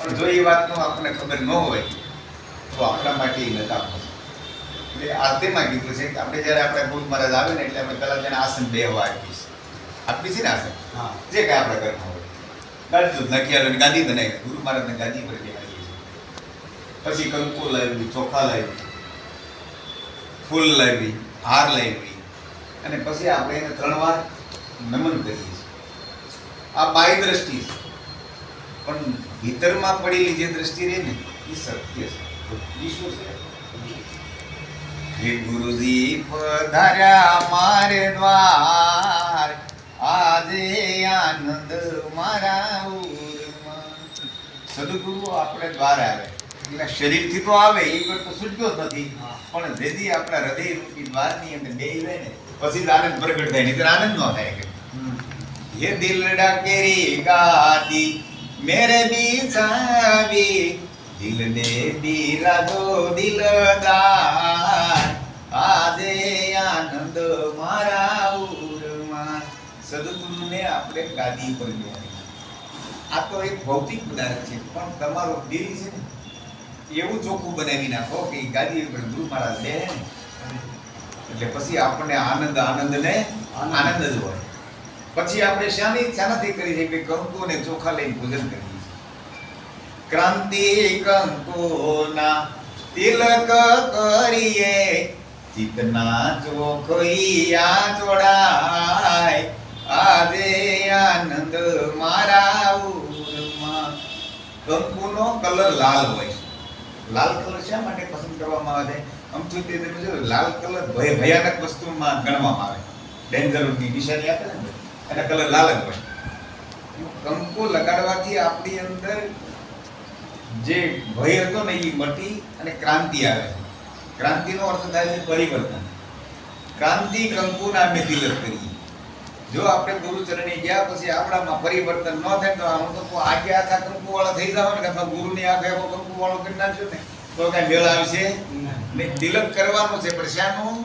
પણ જો એ વાતનું આપણને ખબર ન હોય તો આપણા માટે એ નતા એટલે આરતીમાં કીધું છે કે આપણે જ્યારે આપણે ગુરુ મહારાજ આવે ને એટલે આપણે પહેલાં તેને આસન બેહવા આપીએ છીએ. આપીએ છીએ ને આસન? હા. જે કાંઈ આપણે ઘરમાં હોય. ગાડી દૂધ નાખી આવે ગાદી બનાવી. ગુરુ મહારાજને ગાદી પર બેહાડીએ પછી કંકુ લાવી ચોખા લાવી ફૂલ લાવી હાર લાવી. અને પછી આપણે એને ત્રણ વાર નમન કરીએ છીએ. આ બાહ્ય દ્રષ્ટિ છે. પણ ભીતરમાં પડેલી જે દ્રષ્ટિ રહે ને એ સત્ય છે. એ ગુરુજી પધાર્યા મારે દ્વાર. આજે આનંદ મારા સદગુરુ આપણે દ્વાર આવે. એટલે શરીરથી તો આવે એ પર તો છૂટક્યો નથી. પણ જેથી આપણા હૃદય રૂપી દ્વારની અંદર બે રહે ને પછી આનંદ પ્રગટ થાય નહીં આનંદ ન થાય. હે દિલ ડકેરી ગાતી મેરે બિછાવી દિલ ને દિલા દો દિલદાર. આજે આનંદ મારા ઉરમાં સદગુરુને આપણે ગાદી પર બેહાડી. આ તો એક ભૌતિક પદાર્થ છે, પણ તમારો દિલ છે ને, એવું ચોખ્ખું બનાવી નાખો કે ગાદી પર ગુરુ મહારાજ બે એટલે પછી આપણને આનંદ આનંદ ને આનંદ જ હોય. પછી આપણે શાની શાનાથી કરી છે કે કંકુ અને ચોખા લઈને પૂજન કરીએ ક્રાંતિ કંકુના તિલક કરીએ ચિતના ચોખલિયા જોડાય આજે આનંદ મારા ઉરમાં. કંકુનો કલર લાલ હોય લાલ કલર શા માટે પસંદ કરવામાં આવે છે? આમ તો તે લાલ કલર ભય ભયાનક વસ્તુમાં ગણવામાં આવે. ડેન્જરની નિશાની આપે ને એના કલર લાલ જ હોય. કંકુ લગાડવાથી આપણી અંદર જે ભય હતો ને એ મટી અને ક્રાંતિ આવે છે. ક્રાંતિનો અર્થ થાય છે પરિવર્તન. ક્રાંતિ કંકુના અમે તિલક કરીએ જો આપણે ગુરુચરણે ગયા પછી આપણામાં પરિવર્તન ન થાય તો આમ તો આખે આખા કંકુવાળા થઈ જાવ ને કે અથવા ગુરુની આખે આખો કંકુવાળો કરી નાખજો ને તો કાંઈ મેળ આવશે? ને. તિલક કરવાનો છે પણ શાનું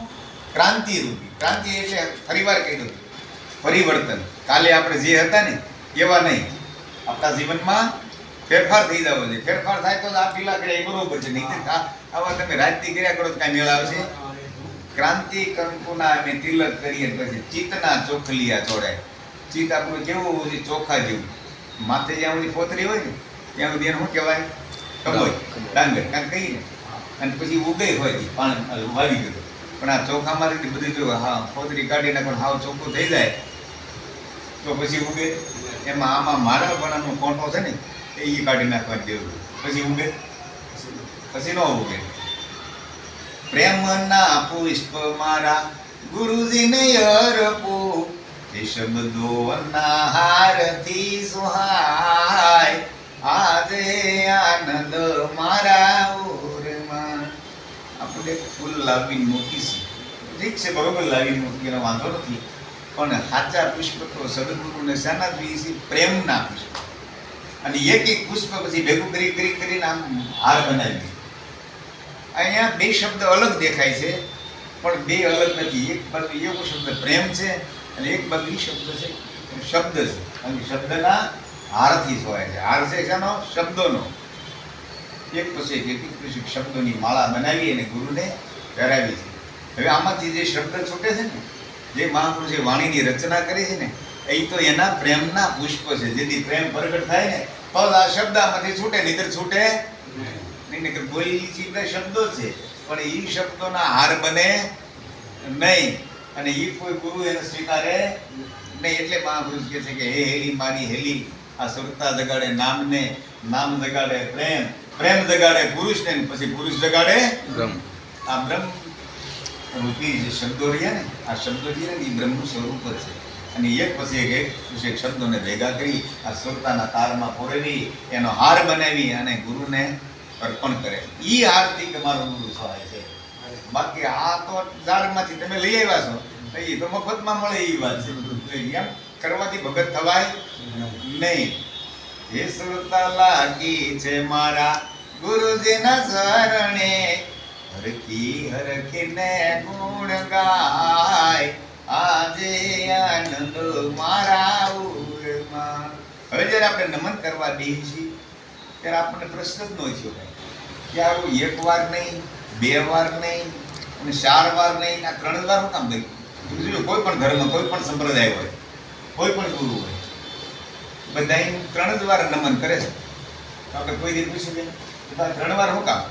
ક્રાંતિ રૂપી ક્રાંતિ એટલે ફરીવાર કહી દઉં. પરિવર્તન. કાલે આપણે જે હતા ને એવા નહીં. આપણા જીવનમાં ફેરફાર થઈ જવો છે ફેરફાર થાય તો આ પીલા કર્યા એ બરોબર છે. નહીં આવા તમે રાજતી કર્યા કરો તો કાંઈ મેળ આવશે. ક્રાંતિ કંકુના અમે તિલક કરીએ પછી ચિત્તના ચોખલિયા ચોડાય ચિત્ત આપણું કેવું હોય ચોખા જેવું. માથે જ્યાં સુધી પોતરી હોય ને ત્યાં સુધી એને શું કહેવાય? કબોય ડાંગર. કાંઈ કહીએ અને પછી ઉગે હોય પાણી વાવી ગયું. પણ આ ચોખામાંથી બધું જો હા પોતરી કાઢી પણ હાવ ચોખ્ખું થઈ જાય. તો પછી ઉગે, એમાં આમાં મારા પણાનો કોંટો છે ને, એ કાઢી નાખવાની જરૂર પછી ઉગે? પછી ન ઉગે. પ્રેમના પુષ્પ મારા ગુરુજીને અર્પું. તે શબ્દોના હારથી સુહાય. આજે આનંદ મારા ઓરમાં આપણે ફૂલ લાવીને મૂકીશું. ઠીક છે, બરોબર લાવીને મૂકીને વાંધો નથી. પણ સાચા પુષ્પ તો સદગુરુને શાના જોઈએ છે પ્રેમના પુષ્પ. અને એક એક પુષ્પ પછી ભેગું કરી કરી કરીને આમ હાર બનાવી દીધી. અહીંયા બે શબ્દ અલગ દેખાય છે, પણ બે અલગ નથી. એક બાજુ એવો શબ્દ પ્રેમ છે અને એક બાજુ એ શબ્દ છે શબ્દ છે. અને શબ્દના હારથી જોવાય છે. હાર છે શાનો? શબ્દોનો. એક પછી એક એક શબ્દોની માળા બનાવી અને ગુરુને પહેરાવી છે. હવે આમાંથી જે શબ્દ છૂટે છે ને જે મહાપુરુષે વાણીની રચના કરી છે ને એ તો એના પ્રેમના પુષ્પ છે. જેથી પ્રેમ પ્રગટ થાય ને પદ આ શબ્દ આમાંથી છૂટે નહીતર છૂટે નહીં. કે બોલી ચીજના શબ્દો છે પણ એ શબ્દોના હાર બને નહીં. અને એ કોઈ ગુરુ એને સ્વીકારે નહીં. એટલે મહાપુરુષ કહે છે કે હે હેલી મારી હેલી આ સુરતા જગાડે નામને નામ જગાડે પ્રેમ. પ્રેમ જગાડે પુરુષને ને પછી પુરુષ જગાડે બ્રહ્મ. આ બ્રહ્મ. રૂપી જે શબ્દો રહ્યા ને, આ શબ્દો ને, એ બ્રહ્મનું સ્વરૂપ જ છે. અને એક પછી એક એક પછી શબ્દોને ભેગા કરી, આ સુરતાના તારમાં પોરેવી, એનો હાર બનાવી અને ગુરુને અર્પણ કરે. એ હારથી તમારો ગુરુ સહાય છે. બાકી આ તો ઝાડમાંથી તમે લઈ આવ્યા છો. એ તો મફતમાં મળે એ વાત છે એમ કરવાથી ભગત થવાય નહીં. હે સુરતા લાગી છે મારા ગુરુજીના શરણે હરખી કિને ગુણ ગાય. આજે આનંદ મારા ઉરમાં. હવે જ્યારે આપણે નમન કરવા દઈએ છીએ, ત્યારે આપણને પ્રશ્ન જ ન થયો. કે આવું એક વાર નહીં, બે વાર નહીં, અને ચાર વાર નહીં, આ ત્રણ વાર કામ ભાઈ કોઈ પણ ધર્મ, કોઈ પણ સંપ્રદાય હોય, કોઈ પણ ગુરુ હોય બધા ત્રણ જ વાર નમન કરે છે. આપણે કોઈ દી પૂછી દે કે ત્રણ વાર હું કામ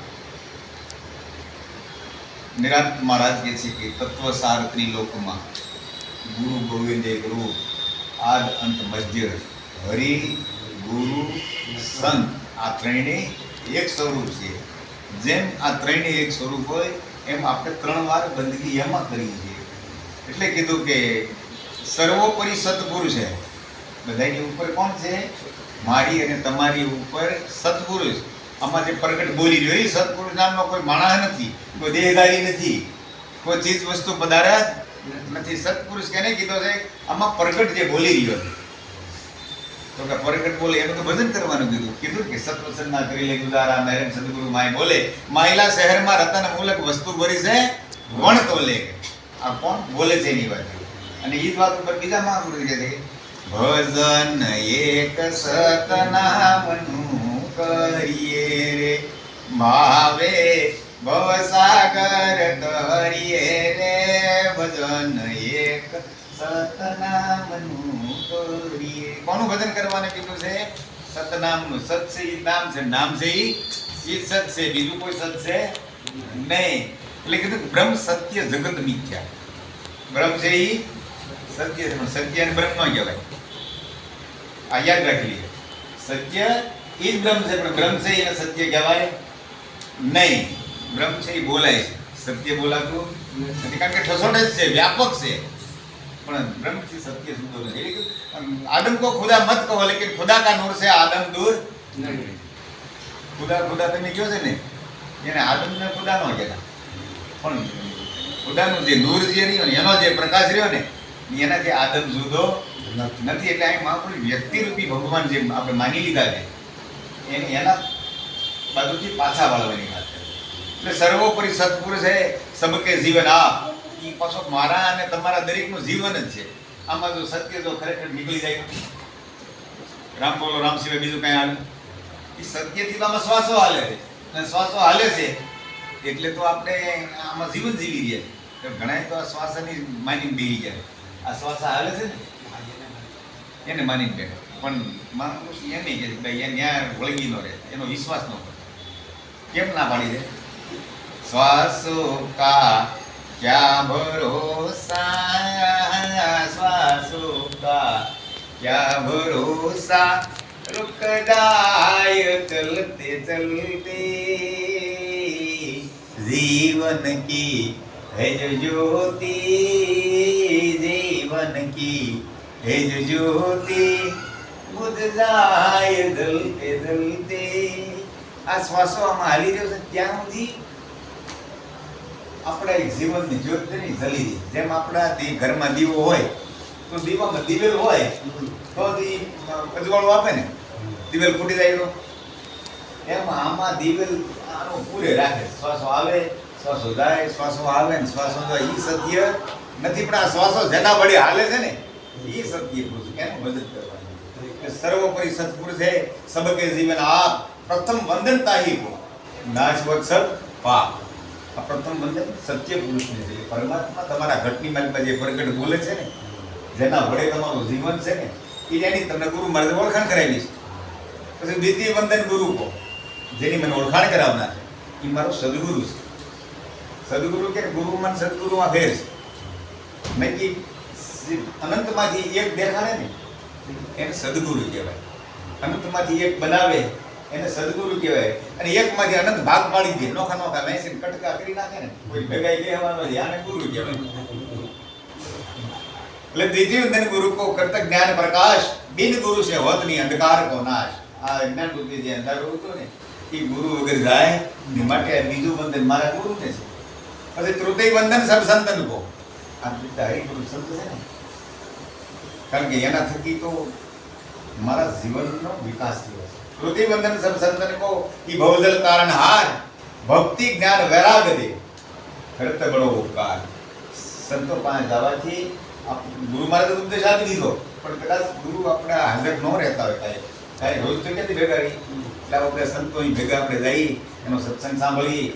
નિરાંત મહારાજ કહે છે કે તત્વસાર ત્રિલોકમાં ગુરુ ગોવિંદે ગુરુ આદ અંત મધ્ય હરિ ગુરુ સંત. આ ત્રણેય એક સ્વરૂપ છે. જેમ આ ત્રણેય એક સ્વરૂપ હોય, એમ આપણે ત્રણ વાર બંદગી એમાં કરી છે. એટલે કીધું કે સર્વોપરી સદગુરુ છે. બધાની ઉપર કોણ છે? મારી અને તમારી ઉપર સત્પુરુષ આમાં જે પ્રગટ બોલી રહ્યો એ સત્પુરુષ નામનો કોઈ માણસ નથી, કોઈ દેહધારી નથી, કોઈ ચીજ વસ્તુ પદાર્થ નથી. સત્પુરુષ કેને કીધો છે, આમાં પ્રગટ જે બોલી રહ્યો છે. તો કે પ્રગટ બોલે, એનું તો ભજન કરવાનું કીધું. કીધું કે સત્વસન ના કરી લે ગુજારા મેરમ સદગુરુ માય બોલે. માયલા શહેરમાં રતન મૂલક વસ્તુ ભરી છે, વણ તો લે. આ કોણ? બોલે છે એની વાત. અને એ જ વાત ઉપર બીજા મહાપુરુષ કહે છે ભજન એક સતનામનું કરીએ રે? ભાવે ભવસાગર કરીએ રે? ભજન એક સતનામનું કરીએ. કોનું ભજન કરવાનું કીધું છે? સતનામનું સત છે ઈ નામ છે નામ છે ઈ? સત છે બીજું કોઈ સત છે નહીં. એટલે કીધું બ્રહ્મ સત્ય જગત મિથ્યા. બ્રહ્મ છે ઈ? સત્ય સત્ય અને બ્રહ્મ કહેવાય. આ યાદ રાખી લઈએ સત્ય એ જ બ્રહ્મ છે પણ બ્રહ્મ છે એને સત્ય કહેવાય નહીં. બ્રહ્મ છે એ બોલાય છે. સત્ય બોલાતું નથી કારણ કે ઠસોડ જ છે વ્યાપક છે. પણ બ્રહ્મથી સત્ય સુધો નથી. એટલે આદમ કો ખુદા મત કહો લેકિન ખુદા કા નૂર છે આદમ દૂર? ખુદા ખુદા તમે કહો છે ને? એને આદમને ખુદા નો કહેતા. પણ ખુદાનું જે નૂર જે રહ્યો ને એનો જે પ્રકાશ રહ્યો ને એનાથી આદમ જુદો નથી. એટલે અહીં મહાપુરુષ વ્યક્તિરૂપી ભગવાન જે આપણે માની લીધા છે. એને એના બાજુથી પાછા વાળવાની વાત કરે એટલે સર્વોપરી સત્પુરુષ હે સબકે જીવન આ. એ પાછો મારા અને તમારા દરેકનું જીવન જ છે. આમાં જો સત્ય જો ખરેખર નીકળી જાય, રામ બોલો, રામ સિવાય બીજું કાંઈ હાલે એ સત્યથી તો આમાં શ્વાસો હાલે છે. અને શ્વાસો હાલે છે, એટલે તો આપણે આમાં જીવન જીવી રહ્યા તો ઘણા તો આ શ્વાસની માની બેહી જાય આ શ્વાસ હાલે છે ને? એને માની બેઠો પણ માણસ એમ નહીં કે ભાઈ એ ન્યાય વળગી ન રહે એનો વિશ્વાસ ન કરે કેમ ના પાડી દે શ્વાસો કા क्या भरोसा श्वासो का क्या भरोसा रुक जाए चलते चलते जीवन की है जो ज्योति जीवन की है जो ज्योति આ શ્વાસો આમાં હાલી રહ્યો છે ત્યાં સુધી આપણા જીવનની જ્યોતની જલી જેમ આપણા ઘરમાં દીવો હોય, તો દીવામાં દિવેલ હોય, તો અજવાળો આપે ને, દિવેલ ફૂટી જાય તો એમ આમાં દિવેલ આનો પૂરે રાખે. શ્વાસો આવે, શ્વાસો જાય, શ્વાસો આવે ને શ્વાસો જાય. એ સત્ય નથી, પણ આ શ્વાસો જેના વડે હાલે છે ને એ સત્ય પુરુષ એનું મદદ કરે? કે સર્વોપરી સત્પુરુષ છે સબકે જીવન આપ પ્રથમ વંદન તાહી કો નાચ વત્સલ પાપ આ પ્રથમ વંદન સત્ય પુરુષને છે પરમાત્મા તમારા ઘટની માલિકમાં જે પ્રગટ બોલે છે ને જેના વડે તમારું જીવન છે ને એ એની તમને ગુરુ મારે ઓળખાણ કરાવી છે. પછી દ્વિતીય વંદન ગુરુ કો, જેની મને ઓળખાણ કરાવનાર છે. એ મારો સદગુરુ છે. સદગુરુ કે ગુરુમાં ને સદગુરુમાં ફેર છે. નક્કી અનંતમાંથી એક દેખાડે ને એને સદગુરુ કહેવાય. અનંતમાંથી એક બનાવે, એને સદગુરુ કહેવાય. અને એકમાંથી અનંત ભાગ પાડી દે. નોખા નોખા મેસીને કટકા કરી નાખે ને, કોઈ ભેગાઈ લેવાનો આને ગુરુ કહેવાય. એટલે દ્વિતીય ગુરુ કો કરતક જ્ઞાન પ્રકાશ, બિન ગુરુ છે હોતની અંધકાર કો નાશ. આ જ્ઞાન બુદ્ધિ જે અંધારું હતું ને, એ ગુરુ વગર જાય ને માટે બીજું બંધન મારા ગુરુ ને છે. પછી તૃતીય બંધન સબ સંતન કો. આ બધા હરિગુરુ સંત છે ને કારણ કે એના થકી તો મારા જીવનનો વિકાસ થયો છે. કૃતિ બંધન સબ સંતન કો ભવજલ કારણ હાર, ભક્તિ જ્ઞાન વૈરાગ દે. કરત બડો ઉપકાર. સંતો પાસે જવાથી ગુરુ મહારાજે ઉપદેશ આપી દીધો. પણ કદાચ ગુરુ આપણા હાજર ન રહેતા હોય કાંઈ. કાંઈ રોજ તો ક્યાંથી ભેગા રહી. એટલે આપણે સંતોની ભેગા આપણે જઈ, એનો સત્સંગ સાંભળી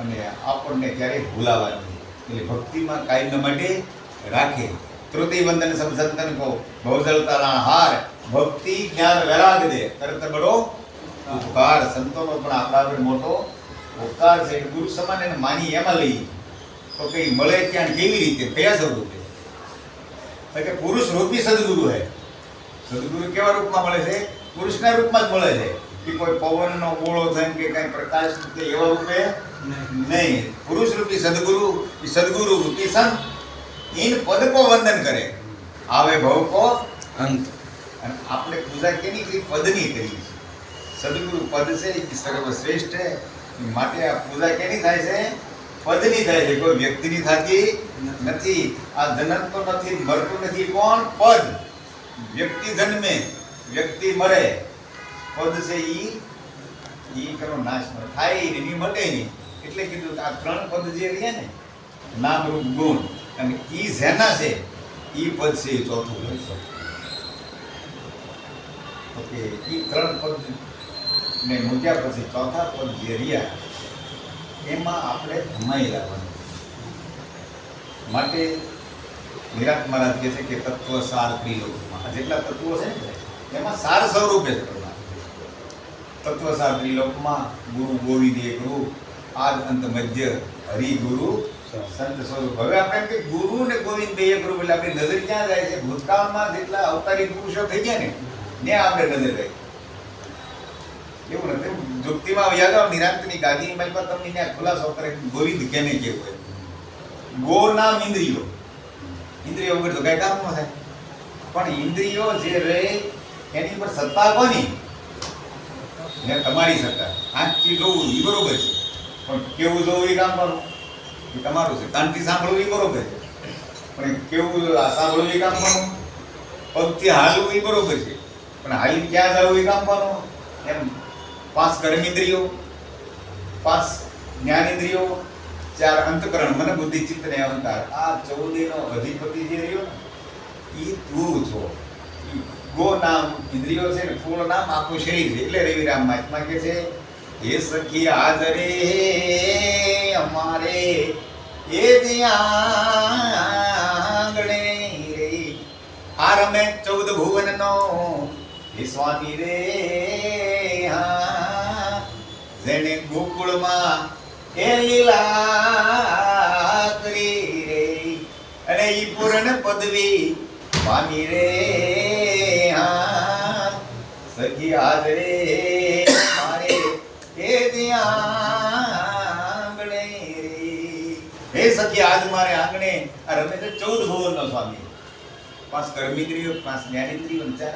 અને આપણને ક્યારેય ભૂલાવા નહીં. એટલે ભક્તિમાં કાયમ માટે રાખે. વંદન સબ સંતન કો ભવજલ તારા હાર ભક્તિ જ્ઞાન વૈરાગ દે તરત બડો ઉપકાર સંતોનો પણ આપણા મોટો ઉપકાર છે ગુરુ સમાન એને માની એમાં લઈ તો કઈ મળે ત્યાં કેવી રીતે કયા સ્વરૂપે તો કે પુરુષ રૂપી સદગુરુ હે સદગુરુ કેવા રૂપમાં મળે છે પુરુષના રૂપમાં જ મળે છે કે કોઈ પવનનો ગોળો થઈને કે કઈ પ્રકાશ એવા રૂપે નહીં પુરુષ રૂપી સદગુરુ સદગુરુ રૂપી સંત ઇન પદ કો વંદન કરે. આવે ભવ કો અંત. અને આપણે પૂજા કેની કરી પદની કરી સદગુરુ પદ છે એ સર્વશ્રેષ્ઠ છે. માટે આ પૂજા કેની થાય છે? પદની થાય છે. કોઈ વ્યક્તિની થતી નથી. આ જનન તો નથી, મરતું નથી. કોણ? પદ. વ્યક્તિ જન્મે, વ્યક્તિ મરે. પદ છે ઈ. ઈ કરો નાશ થાય નહીં મટે નહીં. એટલે કીધું આ ત્રણ પદ જે રહ્યા ને નામ રૂપ ગુણ. અને ઈ જેના છે, ઈ પદ છે એ ચોથું લઈશું ઓકે, ઈ ત્રણ પદ ને મૂક્યા પછી ચોથા પદ જે રહ્યા, એમાં આપણે ધમાઈ લાવવાનું માટે વિરાટ મહારાજ કહે છે કે તત્વ સાર ત્રિલોકમાં જેટલા તત્વો છે ને, એમાં સાર સ્વરૂપે જ તત્વ સાર ત્રિલોકમાં ગુરુ ગોવિંદ એ ગુરુ આદ અંત મધ્ય હરિ ગુરુ સંત સ્વરૂપ. હવે આપણે કે ગુરુ ને ગોવિંદ બે એક એટલે આપણી નજર ક્યાં જાય છે? ભૂતકાળમાં જેટલા અવતારી પુરુષો થઈ ગયા ને, ત્યાં આપણે નજર જાય એવું નથી. યુક્તિમાં યાદ નિરાંતની ગાદી મેલ પર તમને ત્યાં ખુલાસો કરે ગોવિંદ કેને કેવું હોય. ગો નામ ઇન્દ્રિયો. ઇન્દ્રિયો વગર તો કઈ કામ ન થાય. પણ ઇન્દ્રિયો જે રહે, એની પર સત્તા કોની? ને તમારી સત્તા. આંખથી જોવું એ બરોબર છે. પણ કેવું જોવું એ કામ કરવું? તમારું છે. કાનથી સાંભળવું એ બરોબર છે. પણ કેવું સાંભળવું એ કામ કરવું પગથી હાલવું એ બરોબર છે. પણ હાલી ક્યાં જવું એ કામ કરવું એમ પાંચ કર્મેન્દ્રિયો પાંચ જ્ઞાનેન્દ્રિયો, ચાર અંતકરણ, મને બુદ્ધિ, ચિત્ત ને અહંકાર. આ ચૌદેનો અધિપતિ જે રહ્યો ને એ તું છો. ગો નામ ઇન્દ્રિયો છે ને પૂર્ણ નામ આખું શરીર છે. એટલે રવિરામ મહાત્મા કે છે હે સખી હાજરે અમારે એ આંગણે રે. આ રમે ચૌદ ભુવનનો. એ સ્વામી રે, હા. જેને ગોકુળમાં એ લીલા કરી રે. અને ઈ પૂર્ણ પદવી પામી રે, હા. સખી હાજરે આજ મારે આંગણે આ રમે છે ચૌદ ભુવનનો સ્વામી. પાંચ કર્મિન્દ્રિયો પાંચ જ્ઞાનેન્દ્રિયો ચાર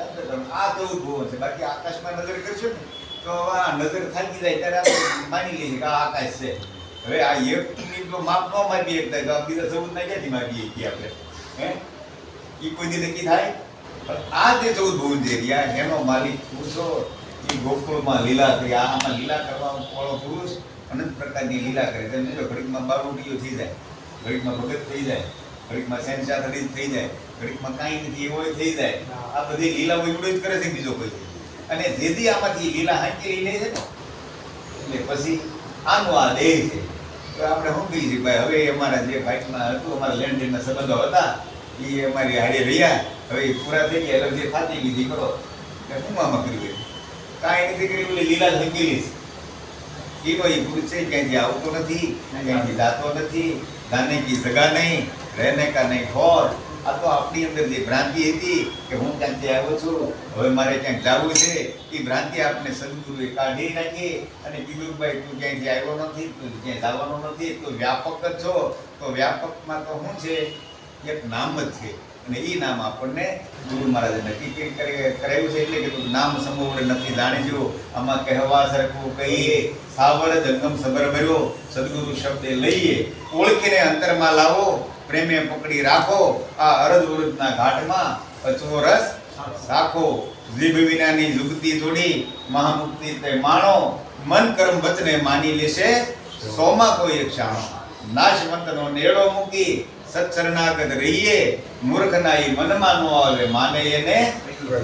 આ ચૌદ ભુવન છે. બાકી આકાશમાં નજર કરશો ને, તો આ નજર થાકી જાય ત્યારે આપણે માની લઈએ કે આ આકાશ છે. હવે આ એકની તો માપ ન માપી થાય તો બીજા ચૌદ ના ક્યાંથી માપીએ છીએ આપણે? હે? એ કોઈ દી નક્કી થાય? આ જે ચૌદ ભુવન જે રહ્યા એનો માલિક પૂછો એ ગોકુળમાં લીલા થઈ આમાં લીલા કરવા વાળો પુરુષ અનંત પ્રકારની લીલા કરે તમે જો ઘડીકમાં બારોટીઓ થઈ જાય. ઘડીકમાં ભગત થઈ જાય ઘડીકમાં શહેનશાહ થઈ થઈ જાય ઘડીકમાં કાંઈ નથી એવો થઈ જાય. આ બધી લીલા એવડો જ કરે છે બીજો કોઈ. અને જેથી આમાંથી લીલા હાંકી લે છે ને એટલે પછી આનો આ દેહ છે. તો આપણે શું કહીએ છીએ ભાઈ હવે અમારા જે ફાઇટમાં હતું અમારા લેન્ડ દેનના સંબંધો હતા એ અમારી હારે રહ્યા. હવે પૂરા થઈ ગયા એટલે જે ફાટી લીધી કરો એટલે હું આમાં કર્યું કાંઈ નથી કરી એટલે લીલા જ હંકેલી છે એનો એ પુરુષ છે ક્યાંથી આવતો નથી ક્યાંથી જાતો નથી ગાને કી જગા નહીં રહેને કા નહીં, ખોર. આ તો આપણી અંદર જે ભ્રાંતિ હતી કે હું ક્યાંથી આવ્યો છું? હવે મારે ક્યાંક જવું છે? એ ભ્રાંતિ આપણે સદગુરુએ કાઢી નાખી અને કીધું ભાઈ, તું ક્યાંથી આવ્યો નથી, તું ક્યાંય જવાનો નથી, તું વ્યાપક જ છો. તો વ્યાપકમાં તો શું છે? એક નામ જ છે. અને એ નામ આપણને ગુરુ મહારાજે નક્કી કરી- કરી- કરાવ્યું છે એટલે કે નામ સમૂહ નથી. જાણીજો આમાં કહેવા સરખું કહીએ, સાવર જંગમ સબર ભર્યો, સદગુરુ શબ્દ લઈએ, ઓળખીને અંતરમાં લાવો, પ્રેમે પકડી રાખો, આ અરજ ઉરજના ઘાટમાં અચવો રસ રાખો. જીભ વિનાની જુગતી જોડી, મહામુક્તિ તે માણો, મન કર્મ વચને માની લેશે, સોમાં કોઈ એક ક્ષાણો. નાશવંતનો નેડો મૂકી સત્સરણાગત રહીએ મૂર્ખના ઈ મનમાં નો આવે, માને એને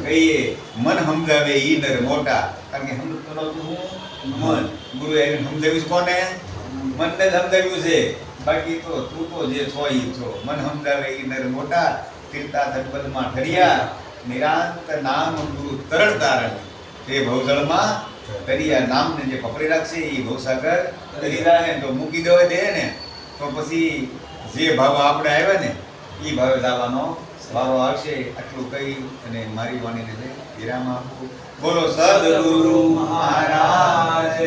કહીએ, મન સમજાવે ઈ નર મોટા. કારણ કે સમજતો નહોતું, હું મન. ગુરુ એને સમજાવ્યું છે કોને? મનને સમજાવ્યું છે. બાકી તો તું તો જે છો ઈ છો. મન સમજાવે ઈ નર મોટા તીર્થા તત્પદમાં ઠર્યા, નિરાંત નામ ગુરુ તરણ તારણ તે ભવજળમાં, તરિયા નામને જે પકડી રાખશે એ ભવસાગર તરી રાખે તો મૂકી દેવા દે ને તો પછી જે ભાવ આપણે આવ્યા ને એ ભાવે લાવવાનો વારો આવશે, આટલું કહી અને મારી વાણીને વિરામ આપું. બોલો, સદગુરુ મહારાજ